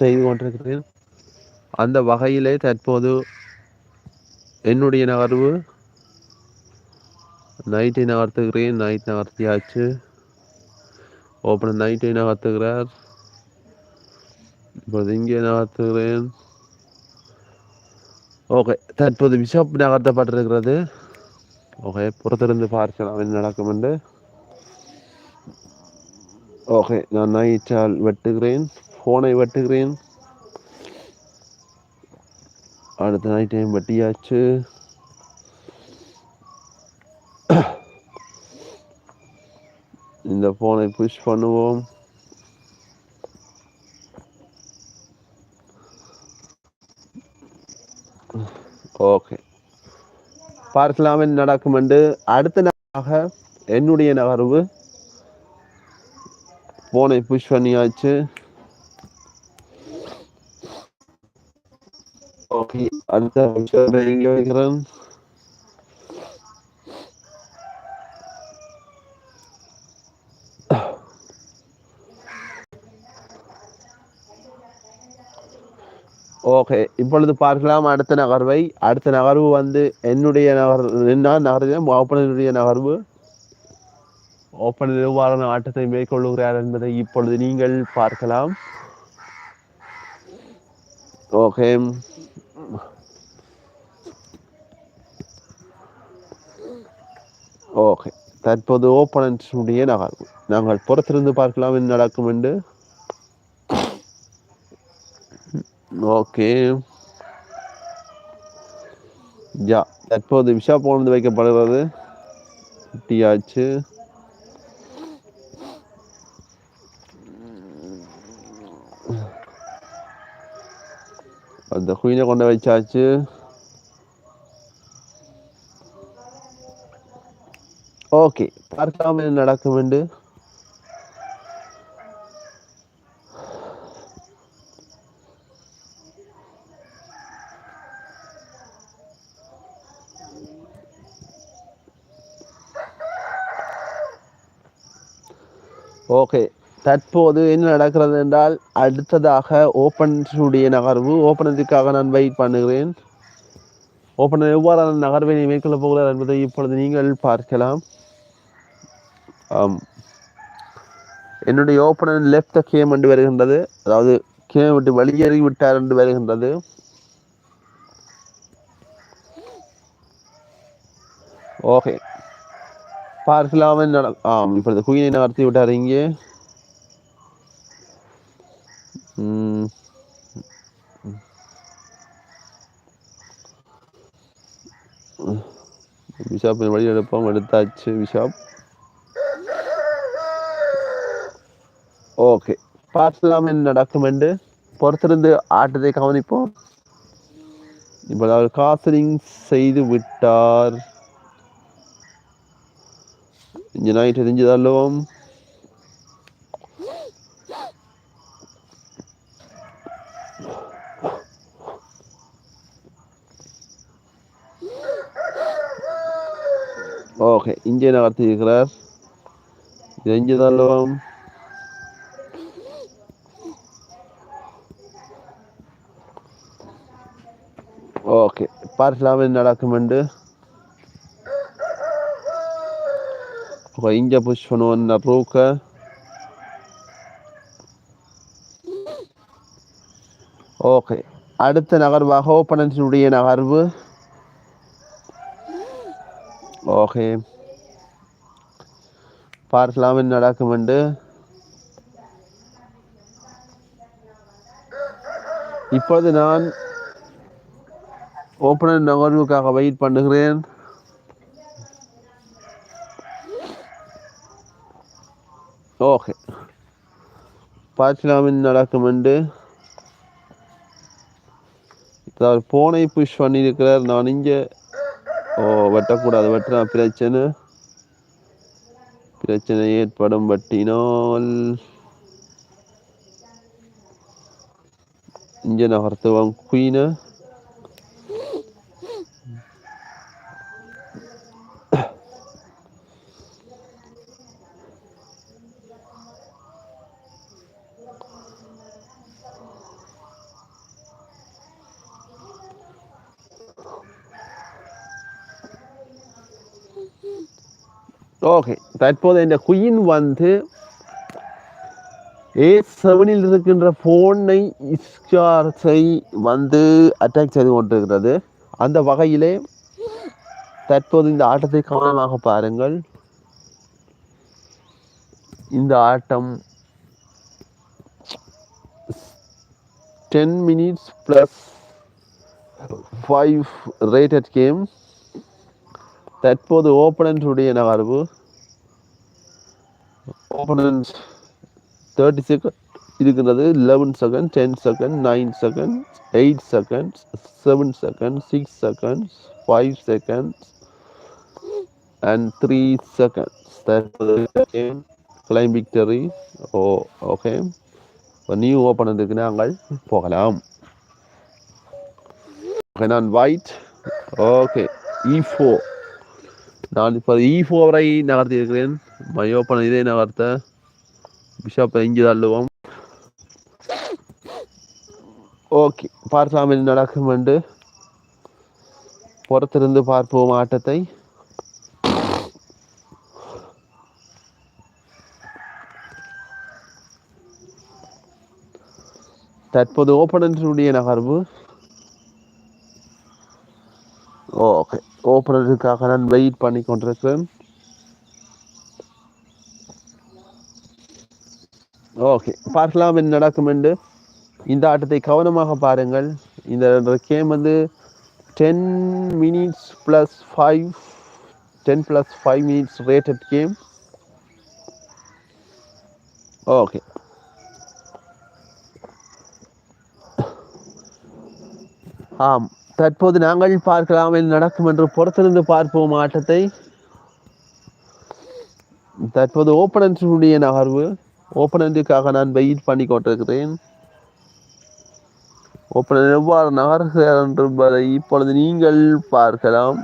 செய்து கொண்டிருக்கிறேன். அந்த வகையிலே தற்போது என்னுடைய நகர்வு. நைட்டை நகர்த்துகிறேன். நைட் நகர்த்தியாச்சு. ஓப்பன் நைட்டை நகர்த்துகிறார். இப்போது இங்கே நகர்த்துகிறேன். ஓகே தற்போது பிஷப் நகர்த்தப்பட்டிருக்கிறது. ஓகே புறத்திலிருந்து பார்க்கலாம் என்ன நடக்கும் என்று. ஓகே நான் நைட்டால் வெட்டுகிறேன். ஃபோனை வெட்டுகிறேன். அடுத்த நைட்டையும் வெட்டியாச்சு. இந்த ஃபோனை புஷ் பண்ணுவோம். ஓகே பார்க்கலாம் நடக்கும் என்று அடுத்த நாளாக என்னுடைய நகர்வு. ஃபோனை புஷ் பண்ணியாச்சு. அடுத்த விஷயம் எங்கே வைக்கிறேன். ஓகே இப்பொழுது பார்க்கலாம் அடுத்த நகர்வை. அடுத்த நகர்வு வந்து என்னுடைய நகர் என்ன நகர்வு ஓப்பனருடைய நகர்வு. ஓப்பனர் எவ்வாறான ஆட்டத்தை மேற்கொள்ளுகிறார் என்பதை இப்பொழுது நீங்கள் பார்க்கலாம். ஓகே ஓகே தற்போது ஓப்பனன்ஸுடைய நகர்வு நாங்கள் புறத்திலிருந்து பார்க்கலாம் என்ன நடக்கும் என்று. ஓகே யா தற்போது விஷா போனது வைக்கப்படுகிறது. குட்டியாச்சு அந்த குயினை கொண்டு வச்சாச்சு. ஓகே பார்க்கலாம் என்ன நடக்கும் என்று? ஓகே தற்போது என்ன நடக்கிறது என்றால் அடுத்ததாக ஓப்பனருடைய நகர்வு. ஓப்பனருக்காக நான் வெயிட் பண்ணுகிறேன். ஓப்பனர் எவ்வாறான நகர்வை மேற்கொள்ளப் போகிறார் என்பதை இப்பொழுது நீங்கள் பார்க்கலாம். Um, என்னுடைய ஓப்பனர் லெஃப்ட கேம் என்று வருகின்றது. அதாவது கேம் விட்டு வெளியேறி விட்டார் என்று வருகின்றது. ஓகே பார்க்கலாம் நட- ஆம் இப்பொழுது குயினை நகர்த்தி விட்டார் இங்கே. ம். பிஷாப்பின் வழி எடுப்போம் எடுத்தாச்சு பிஷாப். ஓகே பார்க்கலாம் என்ன டாக்குமெண்ட் பொறுத்திருந்து ஆட்டத்தை கவனிப்போம். இப்போது அவர் காசரிங் செய்து விட்டார். இங்கே நைட்டு தெரிஞ்சதல்லவும் ஓகே இங்கே நகர்த்தி இருக்கிறார் தெரிஞ்சதல்லவும் ஓகே பார்க்கலாம் என்ன நடக்கும் என்று. ஓகே இங்கே புஷ் பண்ணுவோம் ஓகே. அடுத்த நகர்வாக ஓப்பனன்ஸினுடைய நகர்வு. ஓகே. பார்க்கலாம் என்ன நடக்கும் என்று. இப்பொழுது நான் ஓப்பனர் நகர்வுக்காக வெயிட் பண்ணுகிறேன் ஓகே பார்க்கலாம் நடக்கும் என்று. போனை புஷ் பண்ணியிருக்கிறார். நான் இங்கே. ஓ வெட்டக்கூடாது. வெட்டினா பிரச்சனை. பிரச்சனை ஏற்படும் வட்டினால். இங்கே நகர்த்துவோம் குயினை ஓகே தற்போது இந்த குயின் வந்து ஏ செவனில் இருக்கின்ற ஃபோனை இஸ்கார்ஸை வந்து அட்டாக் செய்து கொண்டிருக்கிறது. அந்த வகையிலே தற்போது இந்த ஆட்டத்தை கவனமாக பாருங்கள். இந்த ஆட்டம் ten minutes plus five rated game தற்போது ஓப்பனன்ஸுடைய நகர்வு ஓப்பனன்ஸ் தேர்ட்டி செகண்ட் இருக்கிறது eleven second ten second nine seconds eight seconds seven second six seconds five seconds and three seconds தற்போது கிளைம் விக்டரி ஓ ஓகே இப்போ நியூ ஓப்பனருக்கு நாங்கள் போகலாம். Okay நான் ஒயிட் ஓகே இ ஃபோர் நான் இப்போ இ e ஃபோரை நகர்த்தி இருக்கிறேன் மை இதே நகர்த்த. பிஷப்பை இங்கே தள்ளுவோம். ஓகே பார்க்கலாம் என்ன நடக்கும் என்று புறத்திருந்து பார்ப்போம் ஆட்டத்தை. தற்போது ஓப்பனன்ஸுடைய நகர்வு. ஓகே. ஓப்பனருக்காக நான் வெயிட் பண்ணி கொண்டிருக்கிறேன். ஓகே பார்க்கலாம் என்ன நடக்கும் என்று. இந்த ஆட்டத்தை கவனமாக பாருங்கள். இந்த கேம் வந்து ten minutes plus five ten plus five minutes rated game okay ஆம். தற்போது நாங்கள் பார்க்கலாம் என்ன நடக்கும் என்று புறத்திலிருந்து பார்ப்போம் ஆட்டத்தை. தற்போது ஓப்பனன்ஸுடைய நகர்வு. ஓப்பனன்ட்டுக்காக நான் வெயிட் பண்ணி கொண்டிருக்கிறேன். ஓப்பனர் எவ்வாறு நகர்கிறார் என்பதை இப்பொழுது நீங்கள் பார்க்கலாம்.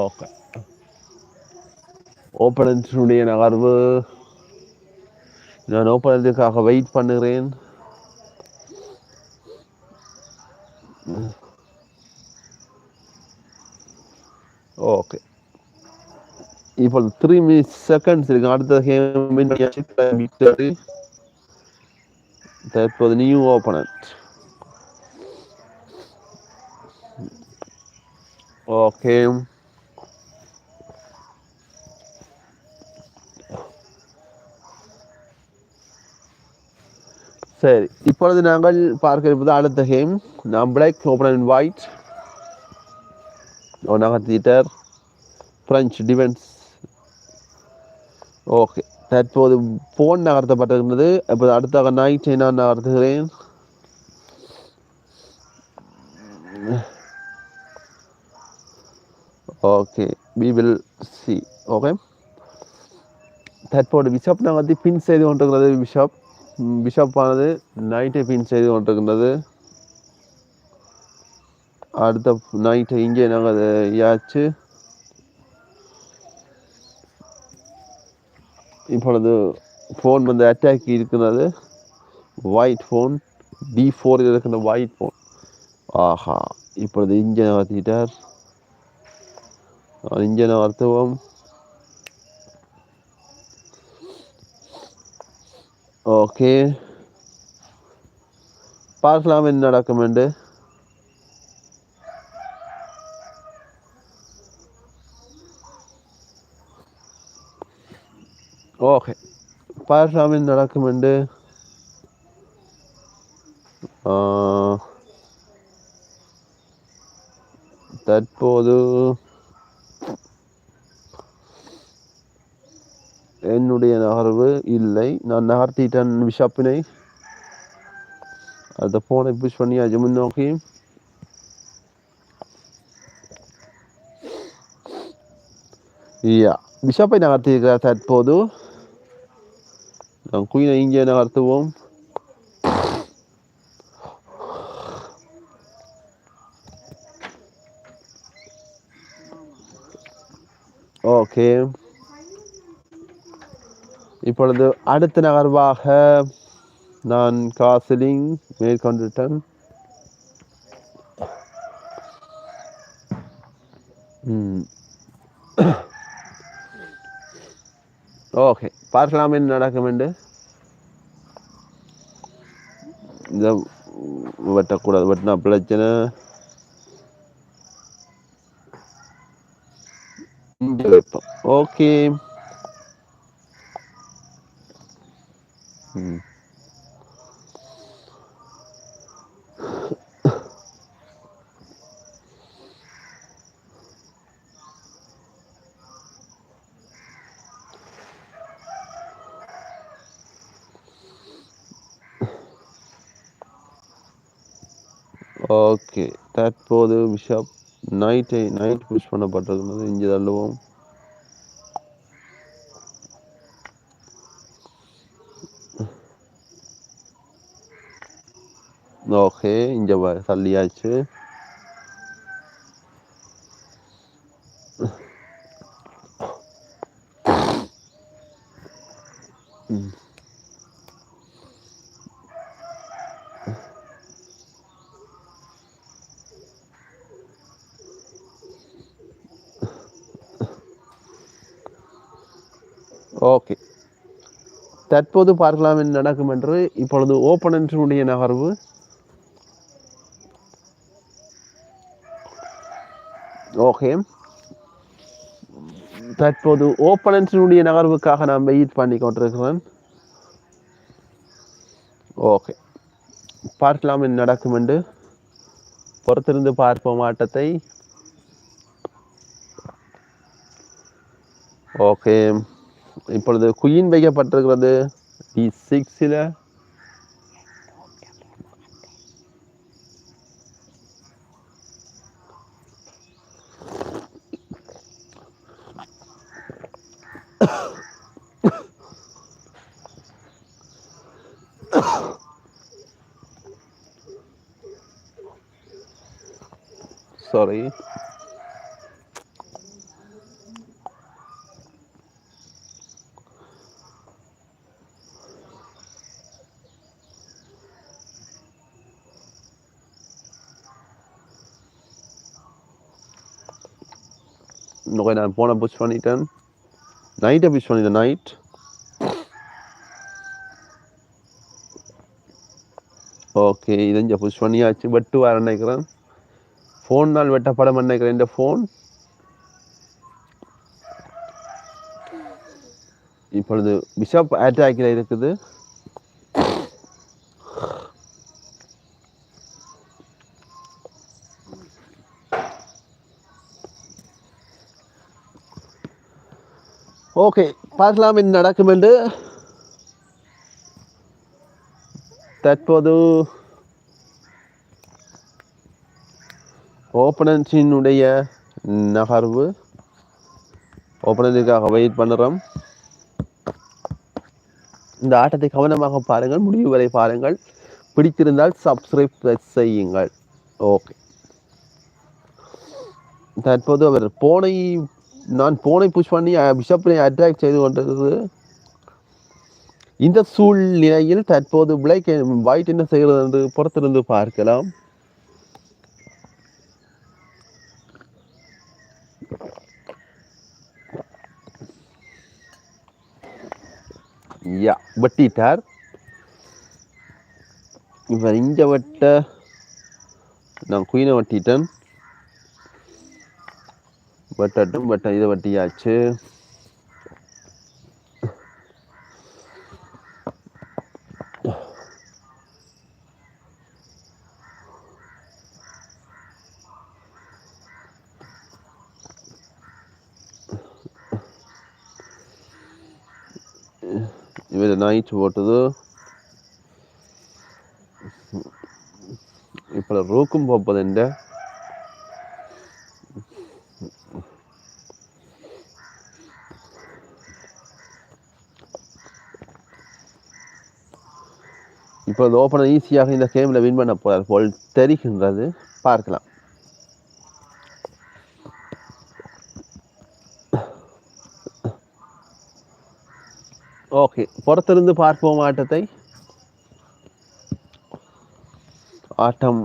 ஓகே. ஓப்பனன்ஸுடைய நகர்வு. நான் ஓப்பனருக்காக வெயிட் பண்ணுகிறேன். ஓகே இப்போ த்ரீ மினிட்ஸ் செகண்ட்ஸ் இருக்கு அடுத்த கேம் விக்டரி தற்போது நியூ ஓப்பனன்ட் ஓகே சரி. இப்பொழுது நாங்கள் பார்க்க இருப்பது அடுத்த கேம் நான் பிளாக் அண்ட் ஒயிட் தீட்டர் பிரெஞ்சு டிஃபென்ஸ் ஓகே தற்போது போன் நகர்த்தப்பட்டிருக்கிறது. இப்போது அடுத்தாக நைட்டை நான் நகர்த்துகிறேன். Okay we will see okay தற்போது பிஷப் நகர்த்தி பின் செய்து கொண்டிருக்கிறது. பிஷப் பிஷப்பானது ஆனது நைட்டை பின் செய்து கொண்டிருக்கின்றது. அடுத்த நைட்டு இங்கே நாங்கள் யாச்சு இப்பொழுது ஃபோன் வந்து அட்டாக் இருக்கிறது ஒயிட் ஃபோன் டி ஃபோரில் இருக்கிற ஒயிட் ஃபோன் ஆஹா இப்பொழுது இங்கே நகர்த்திட்டார் இங்கே நகர்த்துவோம் ஓகே பார்க்கலாம் என்ன நடக்கும் என்று. ஓகே பார்க்கலாம் என்ன நடக்கும் என்று. தற்போது என்னுடைய நகர்வு இல்லை. நான் நகர்த்திட்டேன் பிஷப்பினை. அந்த போனை புஷ் பண்ணியாச்சு முன்னோக்கி. யா பிஷப்பை நகர்த்தியிருக்கிறார் தற்போது. நாம் குயினை இங்கே நகர்த்துவோம். ஓகே இப்பொழுது அடுத்த நகர்வாக நான் காசிலிங் மேற்கொண்டுட்டேன் ஓகே பார்க்கலாம் என்ன நடக்கும் என்று. இந்த வெட்டக்கூடாது வெட்டினா பிரச்சனை. ஓகே. ஓகே தற்போது பிஷப் நைட்டை நைட் புஷ் பண்ணப்பட்டிருக்கிறது இங்கே தள்ளுவோம். ஓகே இங்கே தள்ளியாச்சு ம். ஓகே தற்போது பார்க்கலாம் என்ன நடக்கும் என்று இப்பொழுது ஓப்பனன்ஸுடைய நகர்வு ஓகே. தற்போது ஓப்பனன்ஸினுடைய நகர்வுக்காக நான் வெயிட் பண்ணி கொண்டிருக்கிறேன் ஓகே. பார்க்கலாம் என்ன நடக்கும் என்று. பொறுத்திருந்து பார்ப்போம் ஆட்டத்தை. ஓகே. இப்பொழுது குயின் வைக்கப்பட்டிருக்கிறது. டி சிக்ஸில் சாரி இன்னும் நான் போன புஷ் பண்ணிட்டேன் நைட்டை புஷ் பண்ணிட்டேன் நைட் ஓகே இது புஷ் பண்ணியாச்சு வெட்டு வர நினைக்கிறேன் ஃபோன் தான் வெட்டப்படம் நினைக்கிறேன் இந்த ஃபோன் இப்பொழுது பிஷப் அட்டாக்கில் இருக்குது. ஓகே பார்க்கலாம் இது நடக்கும் என்று. தற்போது ஓப்பனன்ஸினுடைய நகர்வு. ஓப்பனனுக்காக வெயிட் பண்ணுறோம். இந்த ஆட்டத்தை கவனமாக பாருங்கள். முடிவு வரை பாருங்கள். பிடித்திருந்தால் சப்ஸ்கிரைப் செய்யுங்கள். ஓகே தற்போது அவர் போனை நான் போனை புஷ் பண்ணி பிஷப்பினை அட்ராக்ட் செய்து கொண்டிருக்கிறது. இந்த சூழ்நிலையில் தற்போது பிளேக் ஒயிட் என்ன செய்கிறது என்று புறத்திலிருந்து பார்க்கலாம். யா வெட்டிட்டார். இவர் இங்கே வெட்ட நான் குயினை வெட்டிட்டேன். வெட்டட்டும் வெட்ட இதை வெட்டியாச்சு. ഇവര് നൈറ്റ് പോട്ടത് ഇപ്പോൾ റൂക്കും പോപ്പതിൻ്റെ இப்பொழுது ஓப்பனர் ஈஸியாக இந்த கேமில் வின் பண்ண போறார் போல் தெரிகின்றது பார்க்கலாம் ஓகே புறத்திலிருந்து பார்ப்போம் ஆட்டத்தை. ஆட்டம்.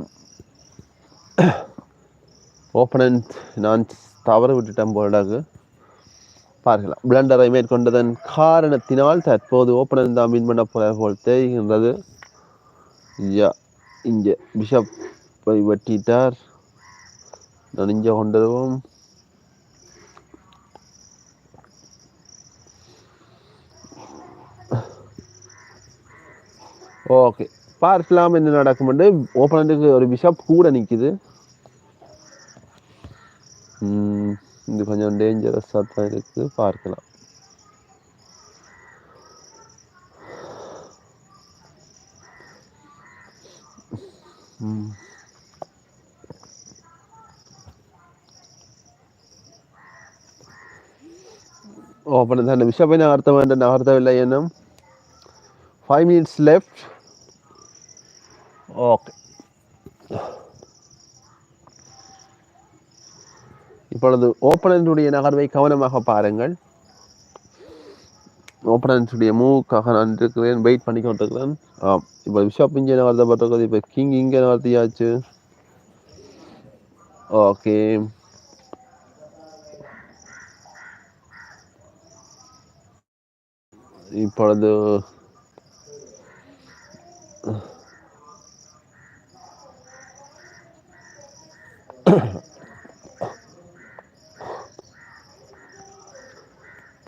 ஓப்பனன்ட் நான் தவறு விட்டுட்டேன் போலாக பார்க்கலாம். பிளண்டரை மேற்கொண்டதன் காரணத்தினால் தற்போது ஓப்பனன் தான் வின் பண்ண போல போல் தெரிகின்றது. யா இங்கே பிஷப்பை வெட்டிட்டார். நனிஞ்ச கொண்டதும் ஓகே பார்க்கலாம் என்ன நடக்கும் ஓப்பனண்டுக்கு ஒரு பிஷப் கூட நிற்குது இது கொஞ்சம் டேஞ்சரஸாக தான் இருக்குது. பார்க்கலாம். ஓப்பன் தான் பிஷப்பை நகர்த்த வேண்டும் நகர்த்தவில்லை என்னும் ஃபைவ் மினிட்ஸ் லெஃப்ட் ஓகே இப்பொழுது ஓப்பனன்ஸுடைய நகர்வை கவனமாக பாருங்கள். ஓப்பனன்ஸுடைய மூவுக்காக நான் இருக்கிறேன் வெயிட் பண்ணி கொண்டிருக்கிறேன். ஆம். இப்போ பிஷப் இங்கே நகர்த்த நகர்த்தப்பட்டிருக்கிறது இப்போ கிங் இங்கே நகர்த்தியாச்சு. ஓகே இப்பொழுது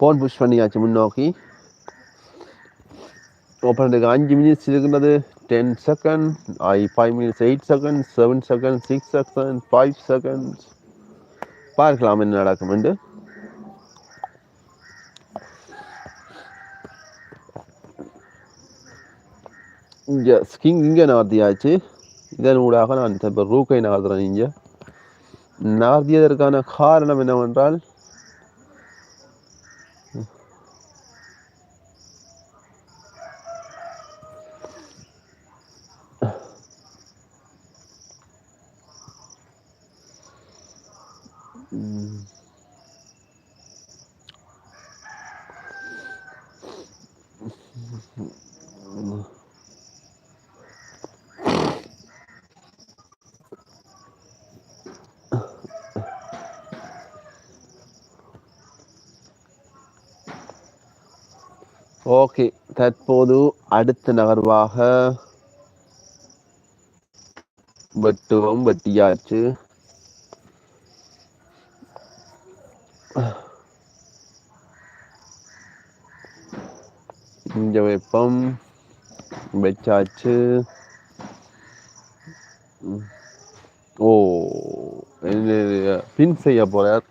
ஃபோன் புஷ் பண்ணியாச்சு முன்னோக்கி. ஓப்பனுக்கு அஞ்சு மினிட்ஸ் இருக்கின்றது. Ten second I five minutes eight second seven second six second five seconds பார்க்கலாம் என்ன நடக்கும் என்று. இங்கே ஸ்கிங் இங்கே நகர்த்தியாச்சு. இதன் ஊடாக நான் இப்போ ரூக்கை நகர்த்துறேன் இங்கே. நகர்த்தியதற்கான காரணம் என்னவென்றால் ஓகே தற்போது அடுத்த நகர்வாக வெட்டுவோம் வெட்டியாச்சு. இங்க வைப்போம் வச்சாச்சு. ஓ பின் செய்ய போறார்.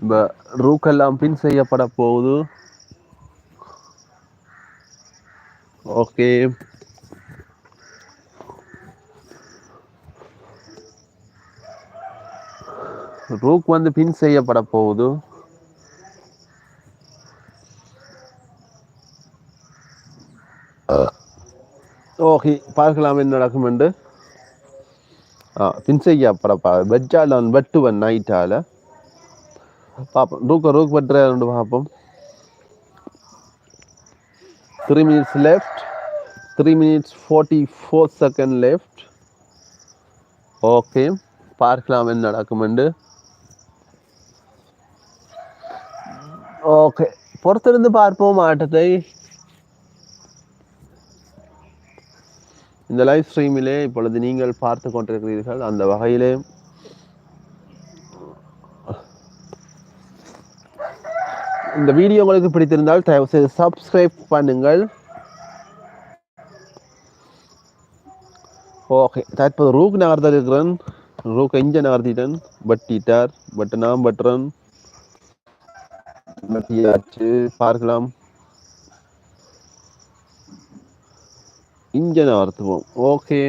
இப்போ ரூக்கெல்லாம் பின் செய்யப்பட போகுது. ஓகே ரூக் வந்து பின் செய்யப்பட போகுது. ஓகே பார்க்கலாம் என்ன நடக்கும் என்று பின் செய்யப்படப்பா வெஜ்ஜால் அவன் வெட்டுவன் நைட்டால் பார்ப்போம் ரூக்க ரூக் வெட்டுற பார்ப்போம். Three minutes left three minutes forty four second left okay பார்க்கலாம் என்ன நடக்குமெண்டு ஓகே பொறுத்திருந்து பார்ப்போம் ஆட்டத்தை. இந்த லைவ் ஸ்ட்ரீமிலே இப்பொழுது நீங்கள் பார்த்து கொண்டிருக்கிறீர்கள் அந்த வகையிலே. இந்த வீடியோ உங்களுக்கு பிடித்திருந்தால் தயவு செய்து சப்ஸ்கிரைப் பண்ணுங்கள். ஓகே தற்போது ரூக் நகர்த்தல் இருக்கிறேன். ரூக் எஞ்ச நகர்த்திட்டேன்? பட்டிட்டார் பட் நான் பட்டுறன் பட்டியாச்சு பார்க்கலாம். இங்கே நகர்த்துவோம். ஓகே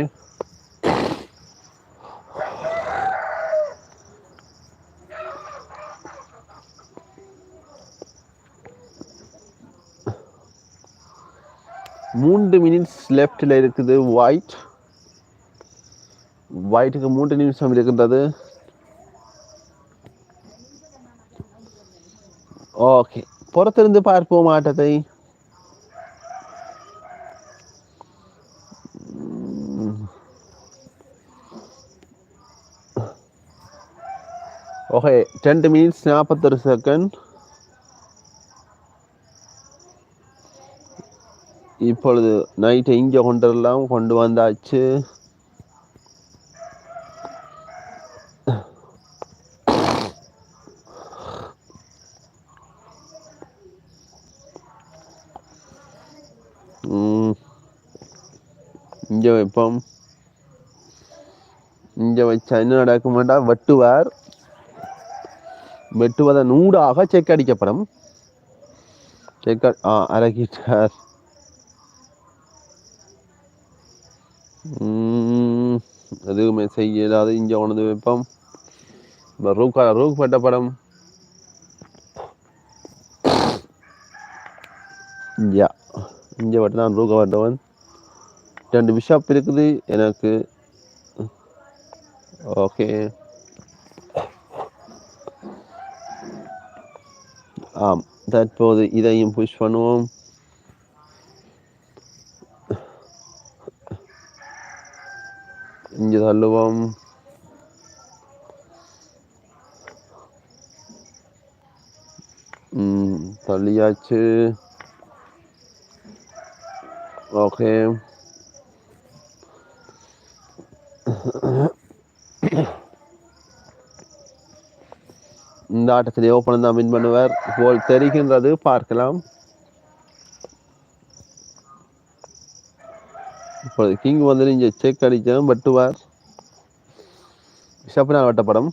மூன்று மினிட்ஸ் லெஃப்டில் இருக்குது. ஒயிட் வயிற்றுக்கு மூன்று நிமிஷம் இருக்கின்றது. ஓகே புறத்திருந்து பார்ப்போம் ஆட்டத்தை. ஓகே டென் மினிட்ஸ் நாற்பத்தொரு செகண்ட் இப்பொழுது நைட்டை இங்கே கொண்டு வரலாம் கொண்டு வந்தாச்சு. இங்கே வைப்போம். இங்கே வச்சா என்ன நடக்கும் வேண்டாம் வெட்டுவார். வெட்டுவதன் ஊடாக செக் அடிக்கப்படும். செக் ஆ அரகிட்டார் எதுவுமே செய்ய இயலாது இங்கே உணர்ந்து வைப்போம். ரூக்கா ரூக் ரூக் படம் யா இங்கே வெட்ட நான் ரூக்க வெட்டவன். ரெண்டு பிஷப் இருக்குது எனக்கு ஓகே. ஆம் தற்போது இதையும் புஷ் பண்ணுவோம். இங்கே தள்ளுவோம். ம், தள்ளியாச்சு. ஓகே. இந்த ஆட்டத்திலே ஓப்பன் தான் வின் பண்ணுவார். போல் தெரிகின்றது. பார்க்கலாம். இப்பொழுது கிங் வந்து இங்கே செக் அடிக்கணும். வெட்டுவார். பிஷப்னால் படம்